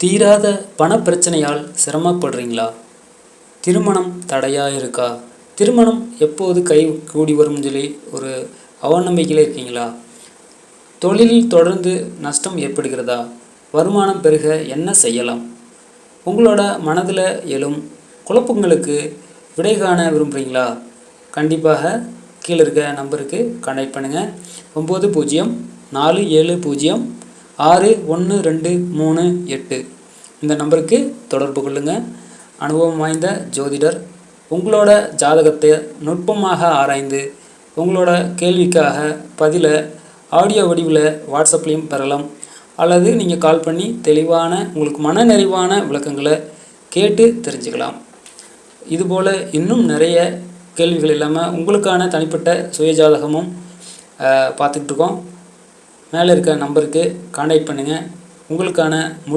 தீராத பணப்பிரச்சனையால் சிரமப்படுறீங்களா? திருமணம் தடையாக இருக்கா திருமணம் எப்போது கை கூடி வரும்னு சொல்லி ஒரு அவநம்பிக்கையில் இருக்கீங்களா? தொழிலில் தொடர்ந்து நஷ்டம் ஏற்படுகிறதா? வருமானம் பெருக என்ன செய்யலாம்? உங்களோட மனதில் எழும் குழப்பங்களுக்கு விடை காண விரும்புகிறீங்களா கண்டிப்பாக கீழே இருக்க நம்பருக்கு கனெக்ட் பண்ணுங்கள் ஒம்பது பூஜ்ஜியம் நாலு ஏழு பூஜ்ஜியம் ஆறு ஒன்று ரெண்டு மூணு எட்டு. இந்த நம்பருக்கு தொடர்பு கொள்ளுங்கள் அனுபவம் வாய்ந்த ஜோதிடர் உங்களோட ஜாதகத்தை நுட்பமாக ஆராய்ந்து உங்களோட கேள்விக்காக பதிலை ஆடியோ வடிவில் வாட்ஸ்அப்லேயும் பெறலாம். அல்லது நீங்கள் கால் பண்ணி தெளிவான உங்களுக்கு மன நிறைவான விளக்கங்களை கேட்டு தெரிஞ்சுக்கலாம். இதுபோல் இன்னும் நிறைய கேள்விகள் இல்லாமல் உங்களுக்கான தனிப்பட்ட சுயஜாதகமும் பார்த்துட்ருக்கோம் மேலே இருக்க நம்பருக்கு கான்டாக்ட் பண்ணுங்கள் உங்களுக்கான